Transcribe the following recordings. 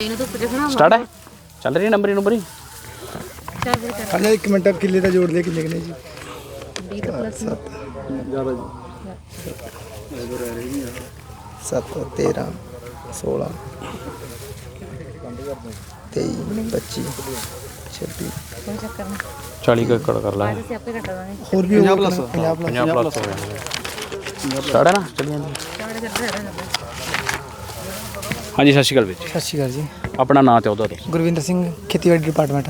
ਇਹਨੂੰ ਧੁੱਪ ਚ ਸਟਾਰਟ ਹੈ? ਚੱਲ ਰਹੀ ਨੰਬਰੀ ਨੰਬਰੀ? ਚੱਲ ਫਿਰ ਕਰ ਹਾਂਜੀ ਇੱਕ ਮਿੰਟ ਕਿੱਲੇ ਦਾ ਜੋੜ ਲਿਆ ਕਿੰਨੇ ਕਿੰਨੇ ਜੀ? 20 ਤੋਂ ਪਲੱਸ 7 13 16 23 25 26 ਕੋਈ ਚੱਕਰ ਨਹੀਂ। 40 ਕੁ ਏਕੜ ਕਰ ਲਾ ਅੱਜ ਅਸੀਂ ਆਪੇ ਕੱਟ ਦਾਂਗੇ ਹੋਰ ਵੀ 50 ਪਲੱਸ 50 ਪਲੱਸ 50 ਪਲੱਸ ਹੋ ਜਾਣਗੇ ਸਟਾਰਟ ਹੈ ਨਾ? ਚੱਲੀ ਜਾਂਦੀ ਚਾੜੇ ਚੱਲ ਰਿਹਾ ਜਾਂਦਾ ਹਾਂਜੀ ਸਤਿ ਸ਼੍ਰੀ ਅਕਾਲ ਵੀਰ ਜੀ। ਸਤਿ ਸ਼੍ਰੀ ਅਕਾਲ ਜੀ। ਆਪਣਾ ਨਾਂ ਤੇ ਉਹਦਾ ਦੱਸੋ। ਗੁਰਵਿੰਦਰ ਸਿੰਘ ਖੇਤੀਬਾੜੀ ਡਿਪਾਰਟਮੈਂਟ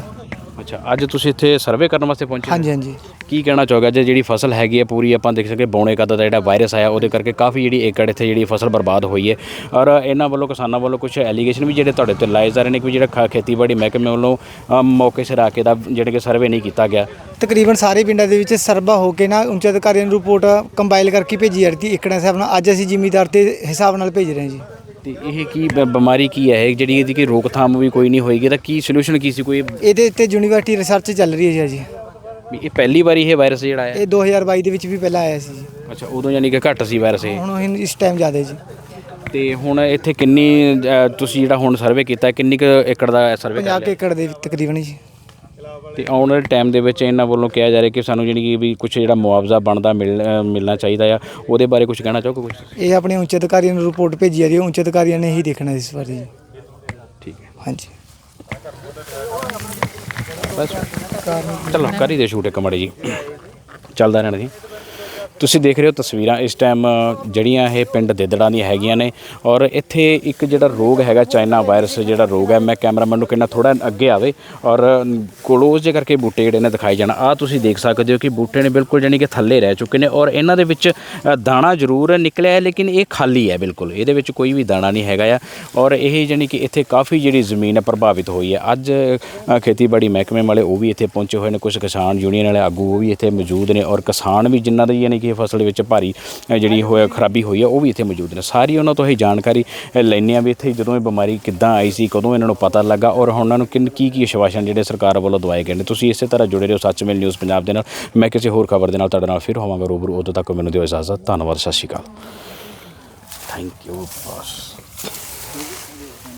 ਅੱਛਾ ਅੱਜ ਤੁਸੀਂ ਇੱਥੇ ਸਰਵੇ ਕਰਨ ਵਾਸਤੇ ਪਹੁੰਚੇ ਹਾਂਜੀ ਹਾਂਜੀ। ਕੀ ਕਹਿਣਾ ਚਾਹੋਗੇ ਜੇ ਜਿਹੜੀ ਫਸਲ ਹੈਗੀ ਹੈ ਪੂਰੀ? ਆਪਾਂ ਦੇਖ ਸਕਦੇ ਬੌਣੇ ਕੱਦ ਦਾ ਜਿਹੜਾ ਵਾਇਰਸ ਆਇਆ ਉਹਦੇ ਕਰਕੇ ਕਾਫੀ ਜਿਹੜੀ ਏਕੜ ਇੱਥੇ ਜਿਹੜੀ ਫਸਲ ਬਰਬਾਦ ਹੋਈ ਹੈ। ਔਰ ਇਹਨਾਂ ਵੱਲੋਂ ਕਿਸਾਨਾਂ ਵੱਲੋਂ ਕੁਝ ਐਲੀਗੇਸ਼ਨ ਵੀ ਜਿਹੜੇ ਤੁਹਾਡੇ ਉੱਤੇ ਲਾਏ ਜਾ ਰਹੇ ਨੇ ਕਿ ਜਿਹੜਾ ਖੇਤੀਬਾੜੀ ਮਹਿਕਮੇ ਵੱਲੋਂ ਮੌਕੇ ਸਿਰ ਆ ਕੇ ਦਾ ਜਿਹੜੇ ਕਿ ਸਰਵੇ ਨਹੀਂ ਕੀਤਾ ਗਿਆ। ਤਕਰੀਬਨ ਸਾਰੇ ਪਿੰਡਾਂ ਦੇ ਵਿੱਚ ਸਰਵਾ ਹੋ ਕੇ ਨਾ ਉੱਚ ਅਧਿਕਾਰੀਆਂ ਨੂੰ ਰਿਪੋਰਟ ਕੰਪਾਈਲ ਕਰਕੇ ਭੇਜੀ ਜਾ ਰਹੀ ਏਕੜਾਂ ਹਿਸਾਬ ਨਾਲ ਅੱਜ ਅਸੀਂ ਜ਼ਿਮੀਦਾਰ ਤੇ ਹਿਸਾਬ ਨਾਲ ਭੇਜ ਰਹੇ ਹਾਂ ਜੀ। ਤੇ ਇਹ ਕੀ ਬ- ਬਿਮਾਰੀ ਕੀ ਹੈ? ਇਹ ਜਿਹੜੀ ਇਹਦੀ ਕੀ ਰੋਕਥਾਮ ਵੀ ਕੋਈ ਨਹੀਂ ਹੋਏਗੀ ਤਾਂ ਕੀ ਸੋਲੂਸ਼ਨ ਕੀ ਸੀ ਕੋਈ? ਇਹਦੇ ਉੱਤੇ ਯੂਨੀਵਰਸਿਟੀ ਰਿਸਰਚ ਚੱਲ ਰਹੀ ਹੈ ਜੀ ਵੀ ਇਹ ਪਹਿਲੀ ਵਾਰੀ ਇਹ ਵਾਇਰਸ ਜਿਹੜਾ ਆਇਆ ਇਹ 2022 ਦੇ ਵਿੱਚ ਵੀ ਪਹਿਲਾਂ ਆਇਆ ਸੀ ਜੀ। ਅੱਛਾ ਉਦੋਂ ਯਾਨੀ ਕਿ ਘੱਟ ਸੀ ਵਾਇਰਸ ਇਹ। ਹੁਣ ਹੁਣ ਇਸ ਟਾਈਮ ਜ਼ਿਆਦਾ ਜੀ। ਤੇ ਹੁਣ ਇੱਥੇ ਕਿੰਨੀ ਅ, ਤੁਸੀਂ ਜਿਹੜਾ ਹੁਣ ਸਰਵੇ ਕੀਤਾ ਕਿੰਨੀ ਕੁ ਏਕੜ ਦਾ ਸਰਵੇ ਕਰ 50 ਲਿਆ? ਏਕੜ ਦੇ ਤਕਰੀਬਨ ਜੀ। ਤੇ ਆਉਣ ਵਾਲੇ ਟਾਈਮ ਦੇ ਵਿੱਚ ਇਹਨਾਂ ਵੱਲੋਂ ਕਿਹਾ ਜਾ ਰਿਹਾ ਕਿ ਸਾਨੂੰ ਜਿਹੜੀ ਵੀ ਕੁਝ ਜਿਹੜਾ ਮੁਆਵਜ਼ਾ ਬਣਦਾ ਮਿਲ ਅ, ਮਿਲਣਾ ਚਾਹੀਦਾ ਆ। ਉਹਦੇ ਬਾਰੇ ਕੁਝ ਕਹਿਣਾ ਚਾਹੋਗੇ ਕੁਝ ਇਹ ਆਪਣੇ ਉੱਚ ਅਧਿਕਾਰੀਆਂ ਨੂੰ ਰਿਪੋਰਟ ਭੇਜੀ ਜਾ ਰਹੀ ਹੈ। ਉੱਚ ਅਧਿਕਾਰੀਆਂ ਨੇ ਹੀ ਦੇਖਣਾ ਇਸ ਬਾਰੇ ਜੀ। ਠੀਕ ਹੈ। ਹਾਂਜੀ। ਬਸ। ਚਲੋ ਕਰ ਹੀ ਦੇ ਸ਼ੂਟ ਇੱਕ ਮੜੀ ਜੀ ਚੱਲਦਾ ਰਹਿਣਾ ਜੀ ਤੁਸੀਂ ਦੇਖ ਰਹੇ ਹੋ ਤਸਵੀਰਾਂ ਇਸ ਟਾਈਮ ਜਿਹੜੀਆਂ ਇਹ ਪਿੰਡ ਦੇਦੜਾਂ ਦੀਆਂ ਹੈਗੀਆਂ ਨੇ ਔਰ ਇੱਥੇ ਇੱਕ ਜਿਹੜਾ ਰੋਗ ਹੈਗਾ ਚਾਈਨਾ ਵਾਇਰਸ ਜਿਹੜਾ ਰੋਗ ਹੈ, ਮੈਂ ਕੈਮਰਾਮੈਨ ਨੂੰ ਕਹਿੰਦਾ ਥੋੜਾ ਅੱਗੇ ਆਵੇ ਔਰ ਕਲੋਜ਼ ਜੇ ਕਰਕੇ ਬੂਟੇ ਜਿਹੜੇ ਨੇ ਦਿਖਾਈ ਜਾਣਾ। ਆ ਤੁਸੀਂ ਦੇਖ ਸਕਦੇ ਹੋ ਕਿ ਬੂਟੇ ਨੇ ਬਿਲਕੁਲ ਜਾਨੀ ਕਿ ਥੱਲੇ ਰਹਿ ਚੁੱਕੇ ਨੇ ਔਰ ਇਹਨਾਂ ਦੇ ਵਿੱਚ ਦਾਣਾ ਜ਼ਰੂਰ ਨਿਕਲਿਆ ਹੈ, ਲੇਕਿਨ ਇਹ ਖਾਲੀ ਹੈ ਬਿਲਕੁਲ। ਇਹਦੇ ਵਿੱਚ ਕੋਈ ਵੀ ਦਾਣਾ ਨਹੀਂ ਹੈਗਾ ਆ ਔਰ ਇਹ ਜਾਨੀ ਕਿ ਇੱਥੇ ਕਾਫੀ ਜਿਹੜੀ ਜ਼ਮੀਨ ਹੈ ਪ੍ਰਭਾਵਿਤ ਹੋਈ ਹੈ। ਅੱਜ ਖੇਤੀਬਾੜੀ ਮਹਿਕਮੇ ਵਾਲੇ ਉਹ ਵੀ ਇੱਥੇ ਪਹੁੰਚੇ ਹੋਏ ਨੇ ਕੁਝ ਕਿਸਾਨ ਯੂਨੀਅਨ ਵਾਲੇ ਆਗੂ ਉਹ ਵੀ ਇੱਥੇ ਮੌਜੂਦ ਨੇ ਔਰ ਕਿਸਾਨ ਵੀ ਜਿਨ੍ਹਾਂ ਦੇ ਯਾਨੀ ਕਿ ਫਸਲ ਵਿੱਚ ਭਾਰੀ ਜਿਹੜੀ ਹੋਇਆ ਖਰਾਬੀ ਹੋਈ ਹੈ ਉਹ ਵੀ ਇੱਥੇ ਮੌਜੂਦ ਨੇ। ਸਾਰੀ ਉਹਨਾਂ ਤੋਂ ਇਹ ਜਾਣਕਾਰੀ ਅ, ਲੈਂਦੇ ਹਾਂ ਵੀ ਇੱਥੇ ਜਦੋਂ ਇਹ ਬਿਮਾਰੀ ਕਿੱਦਾਂ ਆਈ ਸੀ ਕਦੋਂ ਇਹਨਾਂ ਨੂੰ ਪਤਾ ਲੱਗਾ ਔਰ ਉਹਨਾਂ ਨੂੰ ਕਿੰਨ ਕੀ ਕੀ ਆਸ਼ਵਾਸਨ ਜਿਹੜੇ ਸਰਕਾਰ ਵੱਲੋਂ ਦਵਾਏ ਗਏ ਨੇ। ਤੁਸੀਂ ਇਸੇ ਤਰ੍ਹਾਂ ਜੁੜੇ ਰਹੋ ਸੱਚ ਮੇਲ ਨਿਊਜ਼ ਪੰਜਾਬ ਦੇ ਨਾਲ। ਮੈਂ ਕਿਸੇ ਹੋਰ ਖਬਰ ਦੇ ਨਾਲ ਤੁਹਾਡੇ ਨਾਲ ਫਿਰ ਹੋਵਾਂਗਾ ਰੂਬਰੂ। ਉਦੋਂ ਤੱਕ ਮੈਨੂੰ ਦਿਓ ਇਜਾਜ਼ਤ। ਧੰਨਵਾਦ ਸਤਿ ਸ਼੍ਰੀ ਅਕਾਲ। Thank you bus